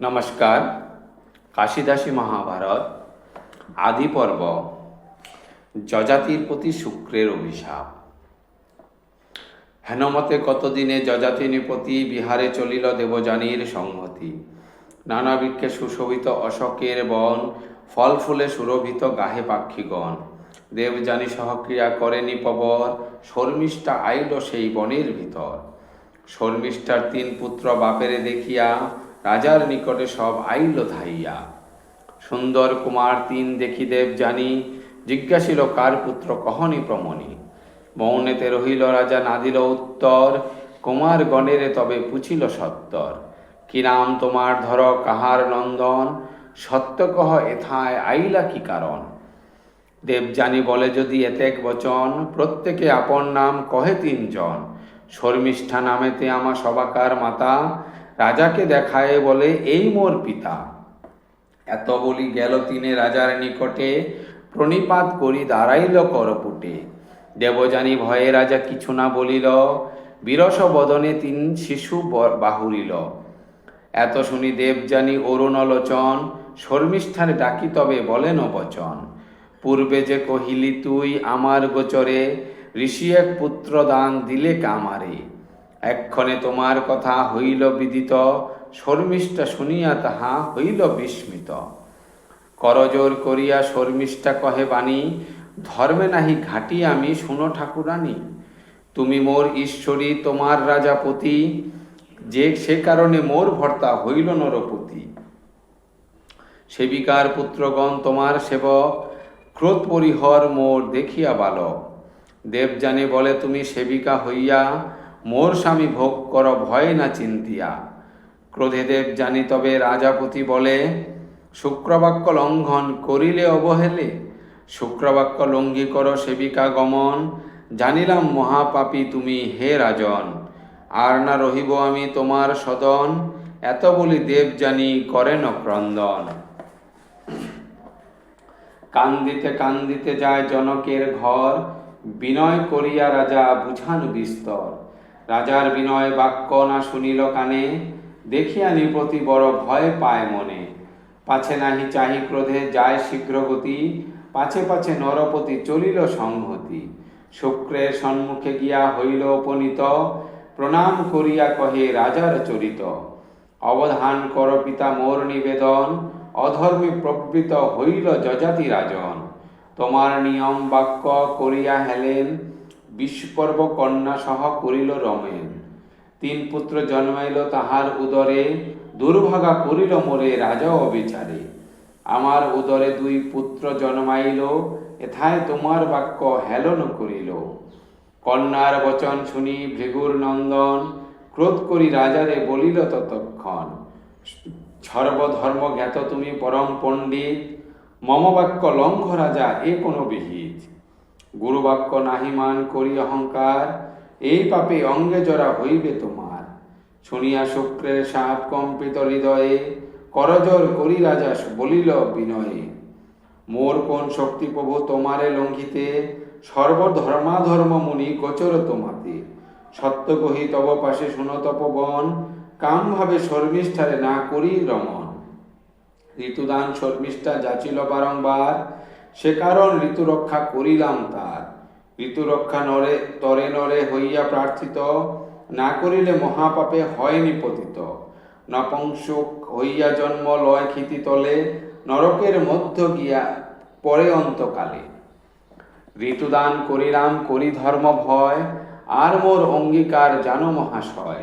নমস্কার, কাশিদাসী মহাভারত, আদি পর্ব, যজাতির প্রতি শুক্রের অভিশাপ। হেনমতে কতদিনে যজাতি নিপতি বিহারে চলিল দেবযানীর সংহতি। নানা বৃক্ষে সুশোভিত অশোকের বন, ফল ফুলে সুরভিত গাহে পাক্ষিগণ। দেবযানী সহক্রিয়া করেনি পবর, শর্মিষ্ঠা আইল সেই বনের ভিতর। শর্মিষ্ঠার তিন পুত্র বাপেরে দেখিয়া রাজার নিকটে সব আইল ধাইয়া। সুন্দর কুমার তিন দেখি দেব জানি, জিজ্ঞাসিল কার পুত্র কহনি প্রমণি। মৌনেতে রহিল রাজা না দিল উত্তর, কুমার গণেরে তবে পুছিল সত্তর। কি নাম তোমার ধর, কাহার নন্দন? সত্য কহ এথায় আইলা কি কারণ? দেবযানী বলে যদি এতেক বচন, প্রত্যেকে আপন নাম কহে তিনজন। শর্মিষ্ঠা নামেতে আমা সবাকার মাতা রাজাকে দেখায় বলে, এই মোর পিতা। এত বলি গেল তিনে রাজার নিকটে, প্রণিপাত করি দাঁড়াইল করপুটে। দেবযানী ভয়ে রাজা কিছু না বলিল, বিরস বদনে তিন শিশু বাহুরিল এত শুনি দেবযানী অরুণলোচন শর্মিষ্ঠানে ডাকি তবে বলেন বচন। পূর্বে যে কহিলি তুই আমার গোচরে, ঋষি এক পুত্র দান দিলে কামারে। এক্ষণে তোমার কথা হইল বিদিত, শর্মিষ্ঠা শুনিয়া তাহা হইল বিস্মিত। করজোর করিয়া শর্মিষ্ঠা কহে বাণী, ধর্মে নাহি ঘাটি আমি, শুনো ঠাকুরানী। তুমি মোর ঈশ্বরী, তোমার রাজাপতি, যে সে কারণে মোর ভর্তা হইল নরপতি। সেবিকার পুত্রগণ, তোমার সেবক, ক্রোধ পরিহর মোর দেখিয়া বালক। দেবযানী বলে, তুমি সেবিকা হইয়া মোর স্বামী ভোগ কর, ভয় না চিন্তিয়া। ক্রোধে দেব জানি তবে রাজাপতি বলে, শুক্রবাক্য লঙ্ঘন করিলে অবহেলে। শুক্রবাক্য লঙ্ঘি কর সেবিকা গমন। জানিলাম মহাপাপী তুমি হে রাজন। আর না রহিব আমি তোমার সদন। এত বলি দেব জানি করেন ক্রন্দন। কান্দিতে কান্দিতে যায় জনকের ঘর। বিনয় করিয়া রাজা বুঝান বিস্তর। রাজার বিনয় বাক্য না শুনিল কানে, দেখিয়া নিপতি বড় ভয় পায় মনে। পাছে নাহি চাহি ক্রোধে, যায় শীঘ্র গতি পাছে পাছে নরপতি চলিল সংহতি। শুক্রের সম্মুখে গিয়া হইল উপনীত। প্রণাম করিয়া কহে রাজার চরিত। অবধান কর পিতা মোর নিবেদন। অধর্মী প্রবৃত হইল যজাতি রাজন। তোমার নিয়ম বাক্য করিয়া হেলেন। বিশ্বপর্ব কন্যা সহ করিল রমেন। তিন পুত্র জন্মাইল তাহার উদরে, দুর্ভাগা করিল মোরে রাজা অবিচারে। আমার উদরে দুই পুত্র জন্মাইল, এথায় তোমার বাক্য হেলন করিল। কন্যার বচন শুনি ভৃগুর নন্দন, ক্রোধ করি রাজারে বলিল ততক্ষণ, সর্বধর্ম জ্ঞাত তুমি পরম পণ্ডিত মম বাক্য লঙ্ঘ রাজা এ কোনো বিহিত। গুরু বাক্য নাহিমান করি অহংকার, এই পাপে অঙ্গে জরা হইবে তোমার। শুনিয়া শুক্রের সাপ কম্পিত হৃদয়ে, করজর করি রাজা বলিল বিনয়ে। মোর কোন শক্তি প্রভু তোমারে লঙ্ঘিতে? সর্বধর্মাধর্ম মুনি গোচর তোমাতে। সত্য কহি তব পাশে শুন তপবন কাম ভাবে শর্মিষ্ঠারে না করি রমন। ঋতুদান শর্মিষ্ঠা যাচিল বারংবার সে কারণ ঋতু রক্ষা করিলাম তার। ঋতু রক্ষা নরে, তরে নরে হইয়া প্রার্থিত, না করিলে মহাপাপে হয় নিপতিত। নপংসুক হইয়া জন্ম লয় ক্ষিতি তলে, নরকের মধ্য গিয়া পরে অন্তকালে। ঋতুদান করিলাম, করি ধর্ম ভয়, আর মোর অঙ্গীকার জানো মহাশয়।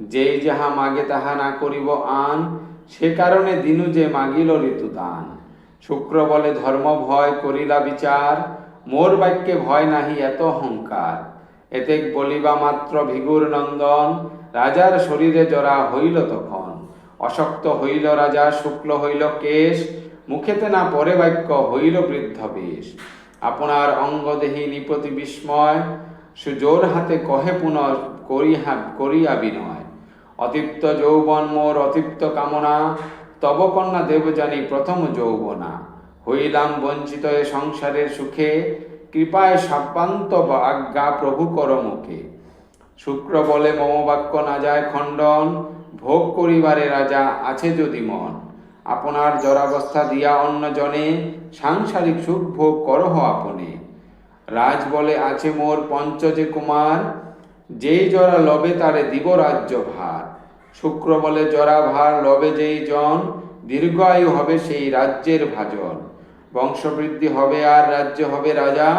যেই যাহা মাগে তাহা না করিব আন, সে কারণে দিনু যে মাগিল ঋতুদান। শুক্র বলে ধর্ম ভয় করিলা বিচার, মোর বাক্যে ভয় নাহি এত অহংকার। এতেক বলিবা মাত্র ভিগুর নন্দন, রাজার শরীরে জরা হইল তখন। অশক্ত হইল রাজা, শুক্ল হইল কেশ, মুখেতে না পরে বাক্য হইল বৃদ্ধ বেশ। আপনার অঙ্গদেহী নিপতি বিস্ময়, সুজোর হাতে কহে পুনঃ করিহা করিয়া বিনয়। অতিপ্ত যৌবন মোর অতিপ্ত কামনা তব কন্যা দেবযানী প্রথম যৌবনা। হইলাম বঞ্চিত এ সংসারের সুখে, কৃপায় সাব্যান্ত আজ্ঞা প্রভু কর মুখে শুক্র বলে মম বাক্য না যায় খণ্ডন, ভোগ করিবারে রাজা আছে যদি মন। আপনার জরাবস্থা দিয়া অন্য জনে, সাংসারিক সুখ ভোগ করহ আপনি। রাজ বলে, আছে মোর পঞ্চজে কুমার, যেই জরা লবে তারে দিব রাজ্য ভার। শুক্র বলে জরা ভার লবে যেই জন দীর্ঘায়ু হবে সেই রাজ্যের ভাজন। বংশবৃদ্ধি হবে আর রাজ্য হবে রাজা।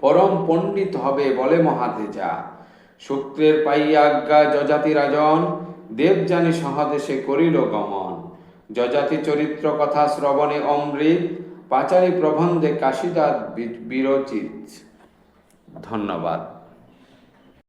পরম পণ্ডিত হবে বলে মহাতেজা। শুক্রের পাইয়া আজ্ঞা যজাতি রাজন, দেবযানী সহদেশে করিল গমন। যজাতি চরিত্র কথা শ্রবণে অমৃত, পাচারী প্রবন্ধে কাশীদাস বি- বিরচিত। ধন্যবাদ।